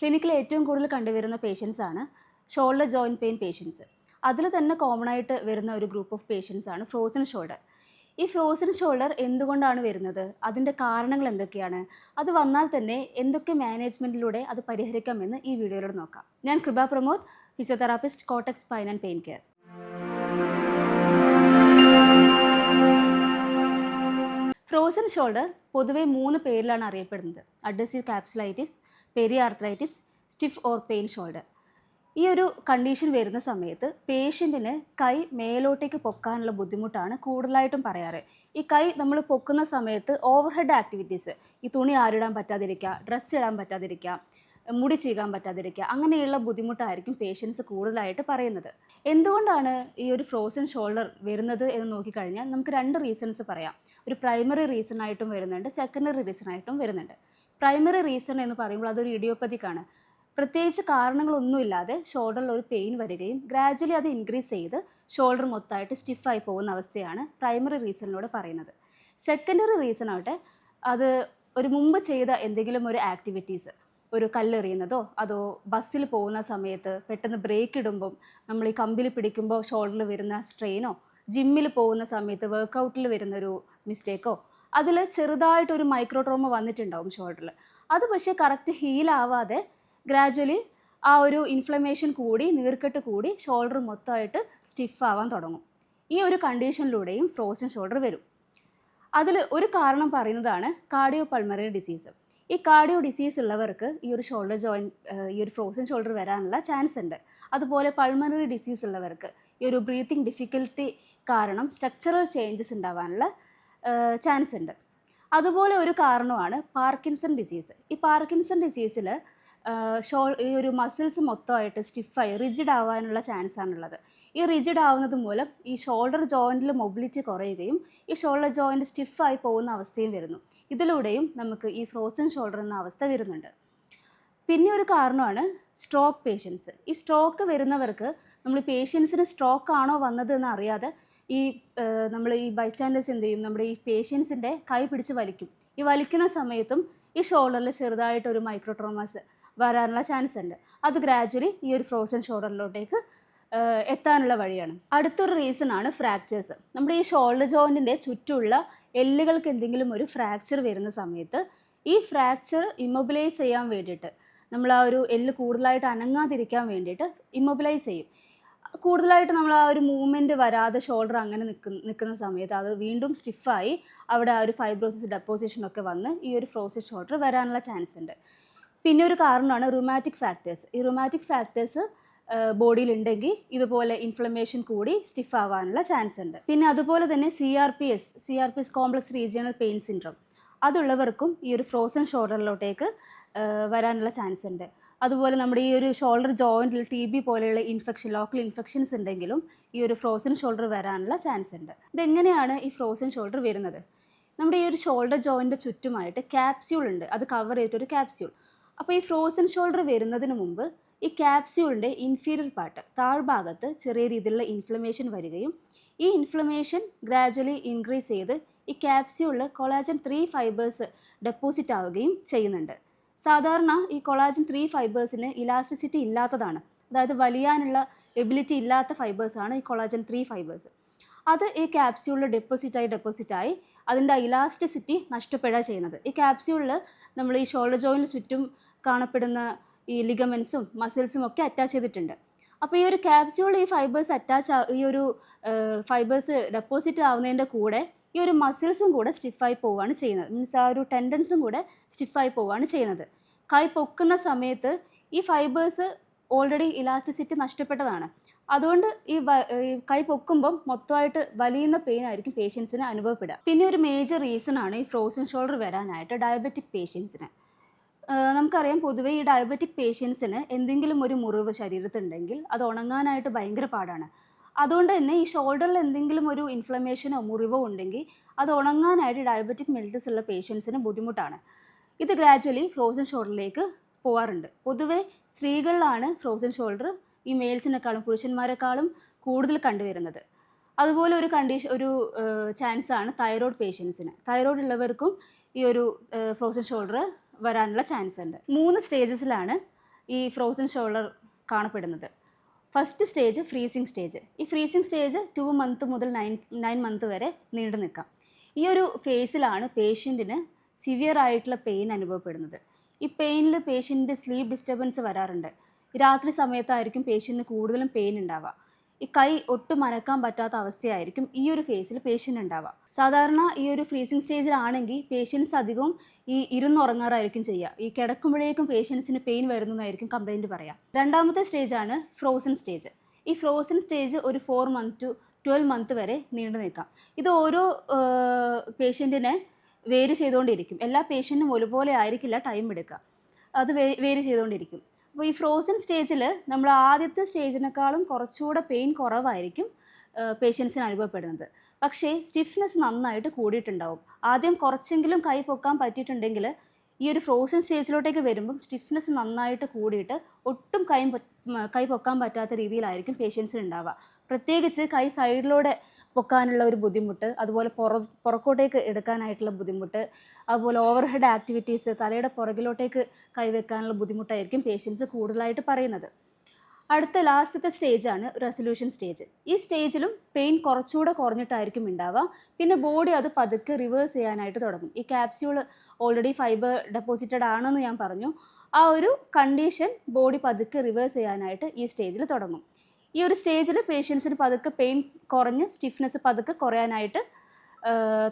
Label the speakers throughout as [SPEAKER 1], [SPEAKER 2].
[SPEAKER 1] ക്ലിനിക്കിൽ ഏറ്റവും കൂടുതൽ കണ്ടുവരുന്ന പേഷ്യൻസ് ആണ് ഷോൾഡർ ജോയിന്റ് പെയിൻ പേഷ്യൻസ് അതിൽ തന്നെ കോമൺ ആയിട്ട് വരുന്ന ഒരു ഗ്രൂപ്പ് ഓഫ് പേഷ്യൻസ് ആണ് ഫ്രോസൺ ഷോൾഡർ ഈ ഫ്രോസൺ ഷോൾഡർ എന്തുകൊണ്ടാണ് വരുന്നത്? അതിന്റെ കാരണങ്ങൾ എന്തൊക്കെയാണ്? അത് വന്നാൽ തന്നെ എന്തൊക്കെ മാനേജ്മെന്റിലൂടെ അത് പരിഹരിക്കാമെന്ന് ഈ വീഡിയോയിലൂടെ നോക്കാം. ഞാൻ Kripa Pramod physiotherapist Cortex pain and pain care frozen shoulder പൊതുവെ മൂന്ന് പേരിലാണ് അറിയപ്പെടുന്നത്. Adhesive capsulitis peri arthritis stiff or pain shoulder. ഈ ഒരു കണ്ടീഷൻ വരുന്ന സമയത്ത് പേഷ്യന്റിന് കൈ മേലോട്ടേക്ക് പൊക്കാനുള്ള ബുദ്ധിമുട്ടാണ് കൂടുതലായിട്ടും പറയാറ്. ഈ കൈ നമ്മൾ പൊക്കുന്ന സമയത്ത് ഓവർഹെഡ് ആക്ടിവിറ്റീസ് ഈ തുണി ആരിടാൻ പറ്റാതിരിക്കുക ഡ്രസ്സ് ഇടാൻ പറ്റാതിരിക്കുക മുടി ചീകാൻ പറ്റാതിരിക്കുക അങ്ങനെയുള്ള ബുദ്ധിമുട്ടായിരിക്കും പേഷ്യൻസ് കൂടുതലായിട്ട് പറയുന്നത്. എന്തുകൊണ്ടാണ് ഈ ഒരു ഫ്രോസൺ ഷോൾഡർ വരുന്നത് എന്ന് നോക്കിക്കഴിഞ്ഞാൽ നമുക്ക് രണ്ട് റീസൺസ് പറയാം. ഒരു പ്രൈമറി റീസൺ ആയിട്ടും വരുന്നുണ്ട് സെക്കൻഡറി റീസൺ ആയിട്ടും വരുന്നുണ്ട്. പ്രൈമറി റീസൺ എന്ന് പറയുമ്പോൾ അതൊരു ഇഡിയോപ്പതിക്കാണ്. പ്രത്യേകിച്ച് കാരണങ്ങളൊന്നുമില്ലാതെ ഷോൾഡറിൽ ഒരു പെയിൻ വരികയും ഗ്രാജ്വലി അത് ഇൻക്രീസ് ചെയ്ത് ഷോൾഡർ മൊത്തമായിട്ട് സ്റ്റിഫായി പോകുന്ന അവസ്ഥയാണ് പ്രൈമറി റീസണിലൂടെ പറയുന്നത്. സെക്കൻഡറി റീസൺ ആവട്ടെ അത് ഒരു മുമ്പ് ചെയ്ത എന്തെങ്കിലും ഒരു ആക്ടിവിറ്റീസ് ഒരു കല്ലെറിയുന്നതോ അതോ ബസ്സിൽ പോകുന്ന സമയത്ത് പെട്ടെന്ന് ബ്രേക്ക് ഇടുമ്പം നമ്മൾ ഈ കമ്പിൽ പിടിക്കുമ്പോൾ ഷോൾഡറിൽ വരുന്ന സ്ട്രെയിനോ ജിമ്മിൽ പോകുന്ന സമയത്ത് വർക്കൗട്ടിൽ വരുന്നൊരു മിസ്റ്റേക്കോ അതിൽ ചെറുതായിട്ടൊരു മൈക്രോട്രോമ വന്നിട്ടുണ്ടാവും ഷോൾഡറിൽ അത് പക്ഷേ കറക്റ്റ് ഹീലാവാതെ ഗ്രാജ്വലി ആ ഒരു ഇൻഫ്ലമേഷൻ കൂടി നീർക്കെട്ട് കൂടി ഷോൾഡർ മൊത്തമായിട്ട് സ്റ്റിഫ് ആവാൻ തുടങ്ങും. ഈ ഒരു കണ്ടീഷനിലൂടെയും ഫ്രോസൺ ഷോൾഡർ വരും. അതിൽ ഒരു കാരണം പറയുന്നതാണ് കാർഡിയോ പൾമറി ഡിസീസ് ഈ കാർഡിയോ ഡിസീസ് ഉള്ളവർക്ക് ഈ ഒരു ഷോൾഡർ ജോയിൻ ഈ ഒരു ഫ്രോസൺ ഷോൾഡർ വരാനുള്ള ചാൻസ് ഉണ്ട്. അതുപോലെ പൾമറി ഡിസീസ് ഉള്ളവർക്ക് ഈ ഒരു ബ്രീത്തിങ് ഡിഫിക്കൽട്ടി കാരണം സ്ട്രക്ചറൽ ചേഞ്ചസ് ഉണ്ടാവാനുള്ള ചാൻസ് ഉണ്ട്. അതുപോലെ ഒരു കാരണമാണ് പാർക്കിൻസൺ ഡിസീസ് ഈ പാർക്കിൻസൺ ഡിസീസിൽ ഷോൾ ഈ ഒരു മസിൽസ് മൊത്തമായിട്ട് സ്റ്റിഫായി റിജിഡ് ആവാനുള്ള ചാൻസ് ആണുള്ളത്. ഈ റിജിഡ് ആവുന്നത് മൂലം ഈ ഷോൾഡർ ജോയിന്റിൽ മൊബിലിറ്റി കുറയുകയും ഈ ഷോൾഡർ ജോയിന്റ് സ്റ്റിഫായി പോകുന്ന അവസ്ഥയും വരുന്നു. ഇതിലൂടെയും നമുക്ക് ഈ ഫ്രോസൺ ഷോൾഡർ എന്ന അവസ്ഥ വരുന്നുണ്ട്. പിന്നെ ഒരു കാരണമാണ് സ്ട്രോക്ക് പേഷ്യൻസ് ഈ സ്ട്രോക്ക് വരുന്നവർക്ക് നമ്മൾ പേഷ്യൻസിന് സ്ട്രോക്ക് ആണോ വന്നത് എന്ന് അറിയാതെ ഈ നമ്മൾ ഈ ബൈസ്റ്റാൻഡേഴ്സ് എന്ത് ചെയ്യും? നമ്മുടെ ഈ പേഷ്യൻസിന്റെ കൈ പിടിച്ച് വലിക്കും. ഈ വലിക്കുന്ന സമയത്തും ഈ ഷോൾഡറിൽ ചെറുതായിട്ട് ഒരു മൈക്രോട്രോമാസ് വരാനുള്ള ചാൻസ് ഉണ്ട്. അത് ഗ്രാജ്വലി ഈ ഒരു ഫ്രോസൺ ഷോൾഡറിലോട്ടേക്ക് എത്താനുള്ള വഴിയാണ്. അടുത്തൊരു റീസൺ ആണ് ഫ്രാക്ചേഴ്സ് നമ്മുടെ ഈ ഷോൾഡർ ജോയിന്റിന്റെ ചുറ്റുമുള്ള എല്ലുകൾക്ക് എന്തെങ്കിലും ഒരു ഫ്രാക്ചർ വരുന്ന സമയത്ത് ഈ ഫ്രാക്ചർ ഇമ്മൊബിലൈസ് ചെയ്യാൻ വേണ്ടിയിട്ട് നമ്മൾ ആ ഒരു എല്ല് കൂടുതലായിട്ട് അനങ്ങാതിരിക്കാൻ വേണ്ടിയിട്ട് ഇമ്മൊബിലൈസ് ചെയ്യും. കൂടുതലായിട്ട് നമ്മൾ ആ ഒരു മൂവ്മെന്റ് വരാതെ ഷോൾഡർ അങ്ങനെ നിൽക്കുന്ന നിൽക്കുന്ന സമയത്ത് അത് വീണ്ടും സ്റ്റിഫായി അവിടെ ആ ഒരു ഫൈബ്രോസിസ് ഡെപ്പോസിഷൻ ഒക്കെ വന്ന് ഈ ഒരു ഫ്രോസിസ് ഷോൾഡർ വരാനുള്ള ചാൻസ് ഉണ്ട്. പിന്നെ ഒരു കാരണമാണ് റുമാറ്റിക് ഫാക്ടേഴ്സ് ഈ റുമാറ്റിക് ഫാക്ടേഴ്സ് ബോഡിയിൽ ഉണ്ടെങ്കിൽ ഇതുപോലെ ഇൻഫ്ലമേഷൻ കൂടി സ്റ്റിഫ് ആവാനുള്ള ചാൻസ് ഉണ്ട്. പിന്നെ അതുപോലെ തന്നെ C R P S C R P S complex regional pain syndrome അതുള്ളവർക്കും ഈ ഒരു ഫ്രോസൺ ഷോൾഡറിലോട്ടേക്ക് വരാനുള്ള ചാൻസ് ഉണ്ട്. അതുപോലെ നമ്മുടെ ഈ ഒരു ഷോൾഡർ ജോയിന്റിൽ ടി ബി പോലെയുള്ള ഇൻഫെക്ഷൻ ലോക്കൽ ഇൻഫെക്ഷൻസ് ഉണ്ടെങ്കിലും ഈ ഒരു ഫ്രോസൺ ഷോൾഡർ വരാനുള്ള ചാൻസ് ഉണ്ട്. ഇതെങ്ങനെയാണ് ഈ ഫ്രോസൺ ഷോൾഡർ വരുന്നത്? നമ്മുടെ ഈ ഒരു ഷോൾഡർ ജോയിന്റെ ചുറ്റുമായിട്ട് ക്യാപ്സ്യൂൾ ഉണ്ട്. അത് കവർ ചെയ്തിട്ടൊരു ക്യാപ്സ്യൂൾ അപ്പോൾ ഈ ഫ്രോസൺ ഷോൾഡർ വരുന്നതിന് മുമ്പ് ഈ ക്യാപ്സ്യൂളിന്റെ ഇൻഫീരിയർ പാർട്ട് താഴ്ഭാഗത്ത് ചെറിയ രീതിയിലുള്ള ഇൻഫ്ലമേഷൻ വരികയും ഈ ഇൻഫ്ലമേഷൻ ഗ്രാജ്വലി ഇൻക്രീസ് ചെയ്ത് ഈ ക്യാപ്സ്യൂളിൽ കൊളാജൻ ത്രീ ഫൈബേഴ്സ് ഡെപ്പോസിറ്റ് ആവുകയും ചെയ്യുന്നുണ്ട്. സാധാരണ ഈ കൊളാജൻ ത്രീ ഫൈബേഴ്സിന് ഇലാസ്റ്റിസിറ്റി ഇല്ലാത്തതാണ്. അതായത് വലിയാനുള്ള എബിലിറ്റി ഇല്ലാത്ത ഫൈബേഴ്സാണ് ഈ കൊളാജൻ ത്രീ ഫൈബേഴ്സ്. അത് ഈ ക്യാപ്സ്യൂളിൽ ഡെപ്പോസിറ്റായി ഡെപ്പോസിറ്റായി അതിന്റെ ഇലാസ്റ്റിസിറ്റി നഷ്ടപ്പെടുക ചെയ്യുന്നത്. ഈ ക്യാപ്സ്യൂളിൽ നമ്മൾ ഈ ഷോൾഡർ ജോയിന് ചുറ്റും കാണപ്പെടുന്ന ഈ ലിഗമെൻസും മസിൽസും ഒക്കെ അറ്റാച്ച് ചെയ്തിട്ടുണ്ട്. അപ്പോൾ ഈ ഒരു ക്യാപ്സ്യൂൾ ഈ ഫൈബേഴ്സ് അറ്റാച്ച് ഈ ഒരു ഫൈബേഴ്സ് ഡെപ്പോസിറ്റ് ആവുന്നതിന്റെ കൂടെ ഈ ഒരു മസിൽസും കൂടെ സ്റ്റിഫായി പോവുകയാണ് ചെയ്യുന്നത്. മീൻസ് ആ ഒരു ടെൻഡൻസും കൂടെ സ്റ്റിഫായി പോവുകയാണ് ചെയ്യുന്നത്. കൈ പൊക്കുന്ന സമയത്ത് ഈ ഫൈബേഴ്സ് ഓൾറെഡി ഇലാസ്റ്റിസിറ്റി നഷ്ടപ്പെട്ടതാണ്. അതുകൊണ്ട് ഈ കൈ പൊക്കുമ്പം മൊത്തമായിട്ട് വലിയുന്ന പെയിൻ ആയിരിക്കും പേഷ്യൻസിന് അനുഭവപ്പെടുക. പിന്നെ ഒരു മേജർ റീസൺ ആണ് ഈ ഫ്രോസൺ ഷോൾഡർ വരാനായിട്ട് ഡയബറ്റിക് പേഷ്യൻസിന് നമുക്കറിയാം പൊതുവേ ഈ ഡയബറ്റിക് പേഷ്യൻസിന് എന്തെങ്കിലും ഒരു മുറിവ് ശരീരത്തുണ്ടെങ്കിൽ അത് ഉണങ്ങാനായിട്ട് ഭയങ്കര പാടാണ്. അതുകൊണ്ട് തന്നെ ഈ ഷോൾഡറിൽ എന്തെങ്കിലും ഒരു ഇൻഫ്ലമേഷനോ മുറിവോ ഉണ്ടെങ്കിൽ അത് ഉണങ്ങാനായിട്ട് ഡയബറ്റിക് മെൽറ്റസ് ഉള്ള പേഷ്യൻസിന് ബുദ്ധിമുട്ടാണ്. ഇത് ഗ്രാജ്വലി ഫ്രോസൺ ഷോൾഡറിലേക്ക് പോകാറുണ്ട് പൊതുവെ സ്ത്രീകളിലാണ് ഫ്രോസൺ ഷോൾഡർ ഈ മെയിൽസിനേക്കാളും പുരുഷന്മാരെക്കാളും കൂടുതൽ കണ്ടുവരുന്നത്. അതുപോലെ ഒരു കണ്ടീഷൻ ഒരു ചാൻസ് ആണ് തൈറോയ്ഡ് പേഷ്യൻസിന് തൈറോയ്ഡ് ഉള്ളവർക്കും ഈ ഒരു ഫ്രോസൺ ഷോൾഡർ വരാനുള്ള ചാൻസ് ഉണ്ട്. മൂന്ന് സ്റ്റേജസിലാണ് ഈ ഫ്രോസൺ ഷോൾഡർ കാണപ്പെടുന്നത്. ഫസ്റ്റ് സ്റ്റേജ് ഫ്രീസിങ് സ്റ്റേജ് ഈ ഫ്രീസിങ് സ്റ്റേജ് ടു മന്ത് മുതൽ നയൻ നയൻ മന്ത് വരെ നീണ്ടു നിൽക്കാം. ഈ ഒരു ഫേസിലാണ് പേഷ്യന്റിന് സിവിയർ ആയിട്ടുള്ള പെയിൻ അനുഭവപ്പെടുന്നത്. ഈ പെയിനിൽ പേഷ്യന്റിന്റെ സ്ലീപ്പ് ഡിസ്റ്റർബൻസ് വരാറുണ്ട്. രാത്രി സമയത്തായിരിക്കും പേഷ്യന്റിന് കൂടുതലും പെയിൻ ഉണ്ടാവുക. ഈ കൈ ഒട്ടും അനക്കാൻ പറ്റാത്ത അവസ്ഥയായിരിക്കും ഈ ഒരു ഫേസിൽ പേഷ്യന്റ് ഉണ്ടാവുക. സാധാരണ ഈ ഒരു ഫ്രീസിങ് സ്റ്റേജിലാണെങ്കിൽ പേഷ്യൻസ് അധികവും ഈ ഇരുന്നുറങ്ങാറായിരിക്കും ചെയ്യുക. ഈ കിടക്കുമ്പോഴേക്കും പേഷ്യൻസിന് പെയിൻ വരുന്നതായിരിക്കും കംപ്ലൈന്റ് പറയാം രണ്ടാമത്തെ സ്റ്റേജാണ് ഫ്രോസൺ സ്റ്റേജ് ഈ ഫ്രോസൺ സ്റ്റേജ് ഒരു four month to twelve month വരെ നീണ്ടു നിൽക്കാം. ഇത് ഓരോ പേഷ്യന്റിനെ വേര് ചെയ്തുകൊണ്ടിരിക്കും. എല്ലാ പേഷ്യന്റിനും ഒരുപോലെ ആയിരിക്കില്ല ടൈം എടുക്കുക. അത് വേര് ചെയ്തുകൊണ്ടിരിക്കും. അപ്പോൾ ഈ ഫ്രോസൺ സ്റ്റേജിൽ നമ്മൾ ആദ്യത്തെ സ്റ്റേജിനേക്കാളും കുറച്ചുകൂടെ പെയിൻ കുറവായിരിക്കും പേഷ്യൻസിന് അനുഭവപ്പെടുന്നത്. പക്ഷേ സ്റ്റിഫ്നെസ് നന്നായിട്ട് കൂടിയിട്ടുണ്ടാവും. ആദ്യം കുറച്ചെങ്കിലും കൈ പൊക്കാൻ പറ്റിയിട്ടുണ്ടെങ്കിൽ ഈ ഒരു ഫ്രോസൺ സ്റ്റേജിലോട്ടേക്ക് വരുമ്പം സ്റ്റിഫ്നെസ് നന്നായിട്ട് കൂടിയിട്ട് ഒട്ടും കൈ കൈ പൊക്കാൻ പറ്റാത്ത രീതിയിലായിരിക്കും പേഷ്യൻസിന് ഉണ്ടാവുക. പ്രത്യേകിച്ച് കൈ സൈഡിലൂടെ പൊക്കാനുള്ള ഒരു ബുദ്ധിമുട്ട് അതുപോലെ പുറ പുറക്കോട്ടേക്ക് എടുക്കാനായിട്ടുള്ള ബുദ്ധിമുട്ട് അതുപോലെ ഓവർഹെഡ് ആക്ടിവിറ്റീസ് തലയുടെ പുറകിലോട്ടേക്ക് കൈവെക്കാനുള്ള ബുദ്ധിമുട്ടായിരിക്കും പേഷ്യൻസ് കൂടുതലായിട്ട് പറയുന്നത്. അടുത്ത ലാസ്റ്റത്തെ സ്റ്റേജാണ് റെസൊല്യൂഷൻ സ്റ്റേജ് ഈ സ്റ്റേജിലും പെയിൻ കുറച്ചുകൂടെ കുറഞ്ഞിട്ടായിരിക്കും ഉണ്ടാവുക. പിന്നെ ബോഡി അത് പതുക്കെ റിവേഴ്സ് ചെയ്യാനായിട്ട് തുടങ്ങും. ഈ ക്യാപ്സ്യൂൾ ഓൾറെഡി ഫൈബർ ഡെപ്പോസിറ്റഡ് ആണെന്ന് ഞാൻ പറഞ്ഞു. ആ ഒരു കണ്ടീഷൻ ബോഡി പതുക്കെ റിവേഴ്സ് ചെയ്യാനായിട്ട് ഈ സ്റ്റേജിൽ തുടങ്ങും. ഈ ഒരു സ്റ്റേജിൽ പേഷ്യൻസിന് പതുക്കെ പെയിൻ കുറഞ്ഞ് സ്റ്റിഫ്നെസ് പതുക്കെ കുറയാനായിട്ട്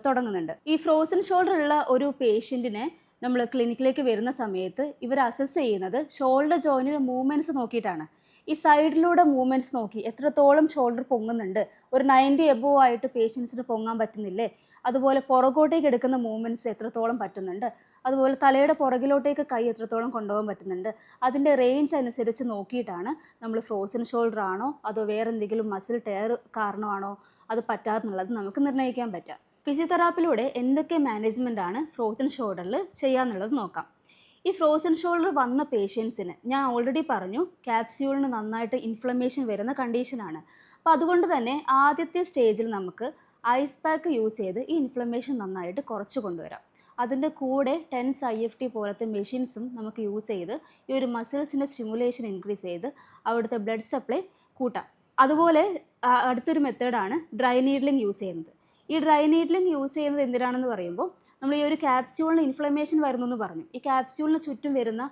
[SPEAKER 1] തുടങ്ങുന്നുണ്ട്. ഈ ഫ്രോസൺ ഷോൾഡർ ഉള്ള ഒരു പേഷ്യന്റിനെ നമ്മൾ ക്ലിനിക്കിലേക്ക് വരുന്ന സമയത്ത് ഇവർ അസസ് ചെയ്യുന്നത് ഷോൾഡർ ജോയിനിലെ മൂവ്മെന്റ്സ് നോക്കിയിട്ടാണ്. ഈ സൈഡിലൂടെ മൂവ്മെന്റ്സ് നോക്കി എത്രത്തോളം ഷോൾഡർ പൊങ്ങുന്നുണ്ട്. ഒരു നയന്റി എബോ ആയിട്ട് പേഷ്യൻസിന് പൊങ്ങാൻ പറ്റുന്നില്ലേ? അതുപോലെ പുറകോട്ടേക്ക് എടുക്കുന്ന മൂവ്മെന്റ്സ് എത്രത്തോളം പറ്റുന്നുണ്ട്? അതുപോലെ തലയുടെ പുറകിലോട്ടേക്ക് കൈ എത്രത്തോളം കൊണ്ടുപോകാൻ പറ്റുന്നുണ്ട് അതിന്റെ റേഞ്ച് അനുസരിച്ച് നോക്കിയിട്ടാണ് നമ്മൾ ഫ്രോസൺ ഷോൾഡർ ആണോ അതോ വേറെ എന്തെങ്കിലും മസിൽ ടയർ കാരണമാണോ അത് പറ്റാതെന്നുള്ളത് നമുക്ക് നിർണയിക്കാൻ പറ്റാം ഫിസിയോതെറാപ്പിലൂടെ എന്തൊക്കെ മാനേജ്മെന്റ് ആണ് ഫ്രോസൺ ഷോൾഡറിൽ ചെയ്യാന്നുള്ളത് നോക്കാം. ഈ ഫ്രോസൺ ഷോൾഡർ വന്ന പേഷ്യൻസിന് ഞാൻ ഓൾറെഡി പറഞ്ഞു ക്യാപ്സ്യൂളിന് നന്നായിട്ട് ഇൻഫ്ലമേഷൻ വരുന്ന കണ്ടീഷനാണ് അപ്പോൾ അതുകൊണ്ട് തന്നെ ആദ്യത്തെ സ്റ്റേജിൽ നമുക്ക് ഐസ് പാക്ക് യൂസ് ചെയ്ത് ഈ ഇൻഫ്ലമേഷൻ നന്നായിട്ട് കുറച്ച് കൊണ്ടുവരാം. അതിന്റെ കൂടെ ടെൻസ് ഐ എഫ് ടി പോലത്തെ മെഷീൻസും നമുക്ക് യൂസ് ചെയ്ത് ഈ ഒരു മസിൽസിന്റെ സ്റ്റിമുലേഷൻ ഇൻക്രീസ് ചെയ്ത് അവിടുത്തെ ബ്ലഡ് സപ്ലൈ കൂട്ടാം. അതുപോലെ അടുത്തൊരു മെത്തേഡാണ് ഡ്രൈ നീഡ്ലിംഗ് യൂസ് ചെയ്യുന്നത്. ഈ ഡ്രൈ നീഡ്ലിംഗ് യൂസ് ചെയ്യുന്നത് എന്തിനാണെന്ന് പറയുമ്പോൾ നമ്മൾ ഈ ഒരു ക്യാപ്സ്യൂളിന് ഇൻഫ്ലമേഷൻ വരുന്നു എന്ന് പറഞ്ഞു. ഈ ക്യാപ്സ്യൂളിന് ചുറ്റും വരുന്ന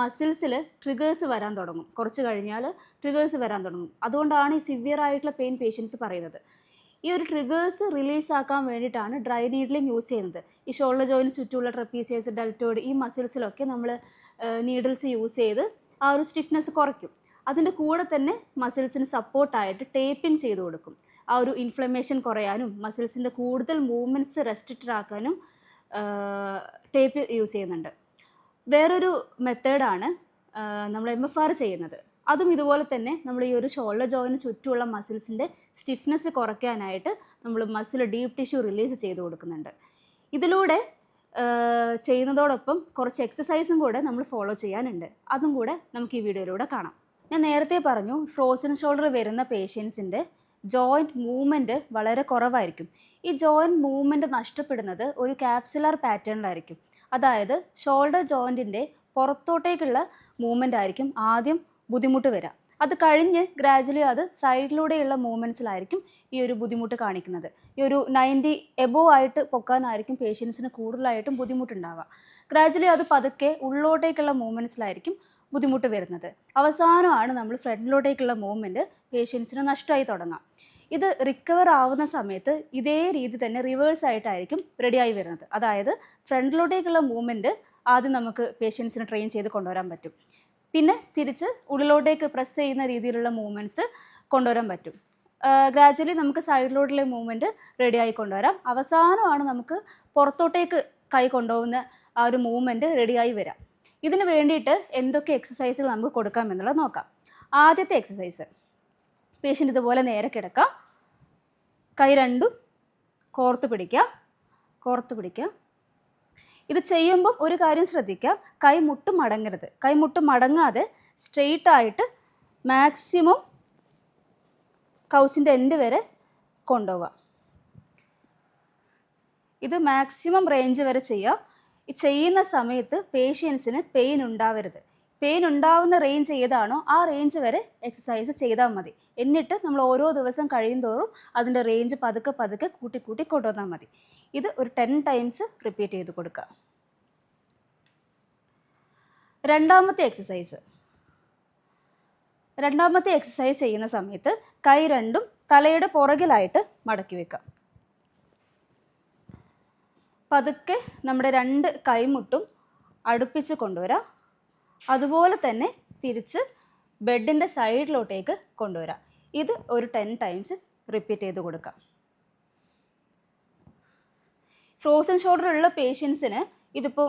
[SPEAKER 1] മസിൽസിൽ ട്രിഗേഴ്സ് വരാൻ തുടങ്ങും. കുറച്ച് കഴിഞ്ഞാൽ ട്രിഗേഴ്സ് വരാൻ തുടങ്ങും. അതുകൊണ്ടാണ് ഈ സിവിയർ ആയിട്ടുള്ള പെയിൻ പേഷ്യൻസ് പറയുന്നത്. ഈ ഒരു ട്രിഗേഴ്സ് റിലീസ് ആക്കാൻ വേണ്ടിയിട്ടാണ് ഡ്രൈ നീഡിലിംഗ് യൂസ് ചെയ്യുന്നത്. ഈ ഷോൾഡർ ജോയിന് ചുറ്റുമുള്ള ട്രപ്പീസിയസ് ഡെൽറ്റോയിഡ് ഈ മസിൽസിലൊക്കെ നമ്മൾ നീഡിൽസ് യൂസ് ചെയ്ത് ആ ഒരു സ്റ്റിഫ്നെസ് കുറയ്ക്കും. അതിന്റെ കൂടെ തന്നെ മസിൽസിന് സപ്പോർട്ടായിട്ട് ടേപ്പിംഗ് ചെയ്ത് കൊടുക്കും. ആ ഒരു ഇൻഫ്ലമേഷൻ കുറയാനും മസിൽസിന്റെ കൂടുതൽ മൂവ്മെന്റ്സ് റെസ്ട്രിക്റ്റഡ് ആക്കാനും ടേപ്പ് യൂസ് ചെയ്യുന്നുണ്ട്. വേറൊരു മെത്തേഡാണ് നമ്മൾ എം എഫ് ആർ ചെയ്യുന്നത്. അതും ഇതുപോലെ തന്നെ നമ്മൾ ഈ ഒരു ഷോൾഡർ ജോയിന് ചുറ്റുമുള്ള മസിൽസിന്റെ സ്റ്റിഫ്നെസ് കുറയ്ക്കാനായിട്ട് നമ്മൾ മസിൽ ഡീപ്പ് ടിഷ്യൂ റിലീസ് ചെയ്ത് കൊടുക്കുന്നുണ്ട്. ഇതിലൂടെ ചെയ്യുന്നതോടൊപ്പം കുറച്ച് എക്സസൈസും കൂടെ നമ്മൾ ഫോളോ ചെയ്യാനുണ്ട്. അതും കൂടെ നമുക്ക് ഈ വീഡിയോയിലൂടെ കാണാം. ഞാൻ നേരത്തെ പറഞ്ഞു ഫ്രോസൺ ഷോൾഡർ വരുന്ന പേഷ്യൻസിന്റെ ജോയിന്റ് മൂവ്മെന്റ് വളരെ കുറവായിരിക്കും. ഈ ജോയിന്റ് മൂവ്മെന്റ് നഷ്ടപ്പെടുന്നത് ഒരു ക്യാപ്സുലർ പാറ്റേണിലായിരിക്കും അതായത് ഷോൾഡർ ജോയിന്റിന്റെ പുറത്തോട്ടേക്കുള്ള മൂവ്മെന്റ് ആയിരിക്കും ആദ്യം ബുദ്ധിമുട്ട് വരാം. അത് കഴിഞ്ഞ് ഗ്രാജുവലി അത് സൈഡിലൂടെയുള്ള മൂവ്മെന്റ്സിലായിരിക്കും ഈ ഒരു ബുദ്ധിമുട്ട് കാണിക്കുന്നത്. ഈ ഒരു നയന്റി എബോ ആയിട്ട് പൊക്കാനായിരിക്കും പേഷ്യൻസിന് കൂടുതലായിട്ടും ബുദ്ധിമുട്ടുണ്ടാവുക. ഗ്രാജുവലി അത് പതുക്കെ ഉള്ളിലോട്ടേക്കുള്ള മൂവ്മെന്റ്സിലായിരിക്കും ബുദ്ധിമുട്ട് വരുന്നത്. അവസാനമാണ് നമ്മൾ ഫ്രണ്ടിലോട്ടേക്കുള്ള മൂവ്മെന്റ് പേഷ്യൻസിന് നഷ്ടമായി തുടങ്ങാം. ഇത് റിക്കവർ ആവുന്ന സമയത്ത് ഇതേ രീതി തന്നെ റിവേഴ്സ് ആയിട്ടായിരിക്കും റെഡിയായി വരുന്നത്. അതായത് ഫ്രണ്ടിലോട്ടേക്കുള്ള മൂവ്മെന്റ് ആദ്യം നമുക്ക് പേഷ്യൻസിന് ട്രെയിൻ ചെയ്ത് കൊണ്ടുവരാൻ പറ്റും. പിന്നെ തിരിച്ച് ഉള്ളിലോട്ടേക്ക് പ്രസ് ചെയ്യുന്ന രീതിയിലുള്ള മൂവ്മെന്റ്സ് കൊണ്ടുവരാൻ പറ്റും. ഗ്രാജുവലി നമുക്ക് സൈഡിലോട്ടുള്ള മൂവ്മെന്റ് റെഡി ആയി കൊണ്ടുവരാം. അവസാനമാണ് നമുക്ക് പുറത്തോട്ടേക്ക് കൈ കൊണ്ടുപോകുന്ന ആ ഒരു മൂവ്മെന്റ് റെഡിയായി വരാം. ഇതിന് വേണ്ടിയിട്ട് എന്തൊക്കെ എക്സസൈസുകൾ നമുക്ക് കൊടുക്കാം എന്നുള്ളത് നോക്കാം. ആദ്യത്തെ എക്സസൈസ് പേഷ്യന്റ് ഇതുപോലെ നേരെ കിടക്കാം കൈ രണ്ടും കോർത്ത് പിടിക്കുക. കോർത്ത് പിടിക്കുക. ഇത് ചെയ്യുമ്പം ഒരു കാര്യം ശ്രദ്ധിക്കുക കൈമുട്ട് മടങ്ങരുത്. കൈമുട്ട് മടങ്ങാതെ സ്ട്രെയിറ്റ് ആയിട്ട് മാക്സിമം കൗച്ചിന്റെ എൻഡ് വരെ കൊണ്ടുപോവുക. ഇത് മാക്സിമം റേഞ്ച് വരെ ചെയ്യുക. ചെയ്യുന്ന സമയത്ത് പേഷ്യൻസിന് പെയിൻ ഉണ്ടാവരുത്. പെയിൻ ഉണ്ടാവുന്ന റേഞ്ച് ഏതാണോ ആ റേഞ്ച് വരെ എക്സസൈസ് ചെയ്താൽ മതി. എന്നിട്ട് നമ്മൾ ഓരോ ദിവസം കഴിയും തോറും അതിന്റെ റേഞ്ച് പതുക്കെ പതുക്കെ കൂട്ടി കൂട്ടി കൊണ്ടുവന്നാൽ മതി. ഇത് ഒരു ടെൻ ടൈംസ് റിപ്പീറ്റ് ചെയ്ത് കൊടുക്കുക രണ്ടാമത്തെ എക്സസൈസ് രണ്ടാമത്തെ എക്സസൈസ് ചെയ്യുന്ന സമയത്ത് കൈ രണ്ടും തലയുടെ പുറകിലായിട്ട് മടക്കി വെക്കാം. പതുക്കെ നമ്മുടെ രണ്ട് കൈമുട്ടും അടുപ്പിച്ച് കൊണ്ടുവരാം. അതുപോലെ തന്നെ തിരിച്ച് ബെഡിന്റെ സൈഡിലോട്ടേക്ക് കൊണ്ടുവരാം. ഇത് ഒരു ടെൻ ടൈംസ് റിപ്പീറ്റ് ചെയ്ത് കൊടുക്കാം. ഫ്രോസൺ ഷോൾഡർ ഉള്ള പേഷ്യൻസിന് ഇതിപ്പോൾ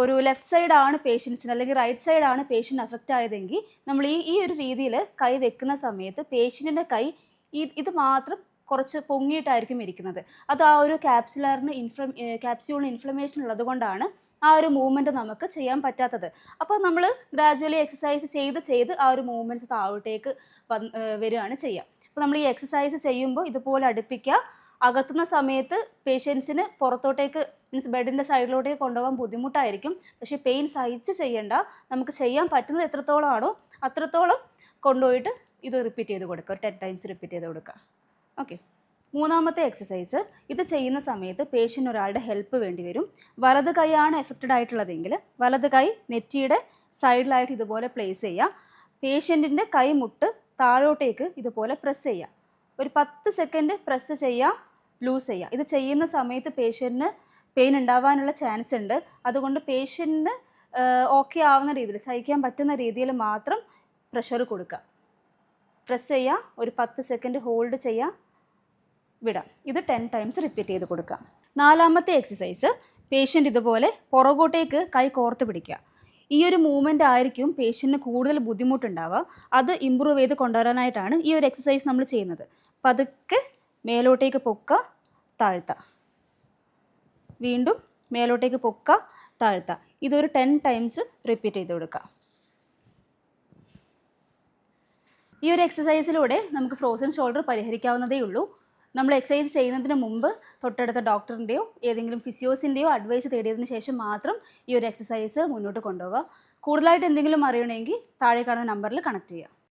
[SPEAKER 1] ഒരു ലെഫ്റ്റ് സൈഡാണ് പേഷ്യൻസിന് അല്ലെങ്കിൽ റൈറ്റ് സൈഡ് ആണ് പേഷ്യന്റ് അഫക്റ്റ് ആയതെങ്കിൽ നമ്മൾ ഈ ഈ ഒരു രീതിയിൽ കൈ വെക്കുന്ന സമയത്ത് പേഷ്യന്റിന്റെ കൈ ഇത് മാത്രം കുറച്ച് പൊങ്ങിയിട്ടായിരിക്കും ഇരിക്കുന്നത്. അത് ആ ഒരു ക്യാപ്സുലറിന് ഇൻഫ്ലം ക്യാപ്സ്യൂളിന് ഇൻഫ്ലമേഷൻ ഉള്ളത് കൊണ്ടാണ് ആ ഒരു മൂവ്മെന്റ് നമുക്ക് ചെയ്യാൻ പറ്റാത്തത്. അപ്പോൾ നമ്മൾ ഗ്രാജുവലി എക്സസൈസ് ചെയ്ത് ചെയ്ത് ആ ഒരു മൂവ്മെന്റ്സ് താഴോട്ടേക്ക് വരികയാണ് ചെയ്യുക. അപ്പോൾ നമ്മൾ ഈ എക്സസൈസ് ചെയ്യുമ്പോൾ ഇതുപോലെ അടുപ്പിക്കുക. അകത്തുന്ന സമയത്ത് പേഷ്യൻസിന് പുറത്തോട്ടേക്ക് മീൻസ് ബെഡിന്റെ സൈഡിലോട്ടേക്ക് കൊണ്ടുപോകാൻ ബുദ്ധിമുട്ടായിരിക്കും. പക്ഷേ പെയിൻ സഹിച്ച് ചെയ്യേണ്ട. നമുക്ക് ചെയ്യാൻ പറ്റുന്നത് എത്രത്തോളം ആണോ അത്രത്തോളം കൊണ്ടുപോയിട്ട് ഇത് റിപ്പീറ്റ് ചെയ്ത് കൊടുക്കുക. ഒരു ടെൻ ടൈംസ് റിപ്പീറ്റ് ചെയ്ത് കൊടുക്കുക. ഓക്കെ മൂന്നാമത്തെ എക്സസൈസ് ഇത് ചെയ്യുന്ന സമയത്ത് പേഷ്യന്റ് ഒരാളുടെ ഹെൽപ്പ് വേണ്ടി വരും. വലത് കൈയാണ് എഫക്റ്റഡ് ആയിട്ടുള്ളതെങ്കിൽ വലത് കൈ നെറ്റിയുടെ സൈഡിലായിട്ട് ഇതുപോലെ പ്ലേസ് ചെയ്യുക. പേഷ്യന്റിന്റെ കൈമുട്ട് താഴോട്ടേക്ക് ഇതുപോലെ പ്രസ് ചെയ്യുക. ഒരു പത്ത് സെക്കൻഡ് പ്രസ് ചെയ്യുക. ലൂസ് ചെയ്യുക ഇത് ചെയ്യുന്ന സമയത്ത് പേഷ്യന്റിന് പെയിൻ ഉണ്ടാവാനുള്ള ചാൻസ് ഉണ്ട്. അതുകൊണ്ട് പേഷ്യന്റിന് ഓക്കെ ആവുന്ന രീതിയിൽ സഹിക്കാൻ പറ്റുന്ന രീതിയിൽ മാത്രം പ്രഷർ കൊടുക്കുക. പ്രസ് ചെയ്യുക ഒരു പത്ത് സെക്കൻഡ് ഹോൾഡ് ചെയ്യുക വിടാം. ഇത് ടെൻ ടൈംസ് റിപ്പീറ്റ് ചെയ്ത് കൊടുക്കാം നാലാമത്തെ എക്സസൈസ് പേഷ്യന്റ് ഇതുപോലെ പുറകോട്ടേക്ക് കൈ കോർത്ത് പിടിക്കുക. ഈ ഒരു മൂവ്മെന്റ് ആയിരിക്കും പേഷ്യന്റിന് കൂടുതൽ ബുദ്ധിമുട്ടുണ്ടാവുക. അത് ഇമ്പ്രൂവ് ചെയ്ത് കൊണ്ടുവരാനായിട്ടാണ് ഈ ഒരു എക്സസൈസ് നമ്മൾ ചെയ്യുന്നത്. പതുക്കെ മേലോട്ടേക്ക് പൊക്ക താഴ്ത്ത. വീണ്ടും മേലോട്ടേക്ക് പൊക്ക താഴ്ത്ത. ഇതൊരു ടെൻ ടൈംസ് റിപ്പീറ്റ് ചെയ്ത് കൊടുക്കുക ഈ ഒരു എക്സസൈസിലൂടെ നമുക്ക് ഫ്രോസൺ ഷോൾഡർ പരിഹരിക്കാവുന്നതേ ഉള്ളൂ. നമ്മൾ എക്സസൈസ് ചെയ്യുന്നതിന് മുമ്പ് തൊട്ടടുത്ത ഡോക്ടറിന്റെയോ ഏതെങ്കിലും ഫിസിയോസിന്റെയോ അഡ്വൈസ് തേടിയതിന് ശേഷം മാത്രം ഈ ഒരു എക്സസൈസ് മുന്നോട്ട് കൊണ്ടുപോവുക. കൂടുതലായിട്ട് എന്തെങ്കിലും അറിയണമെങ്കിൽ താഴെ കാണുന്ന നമ്പറിൽ കണക്ട് ചെയ്യുക.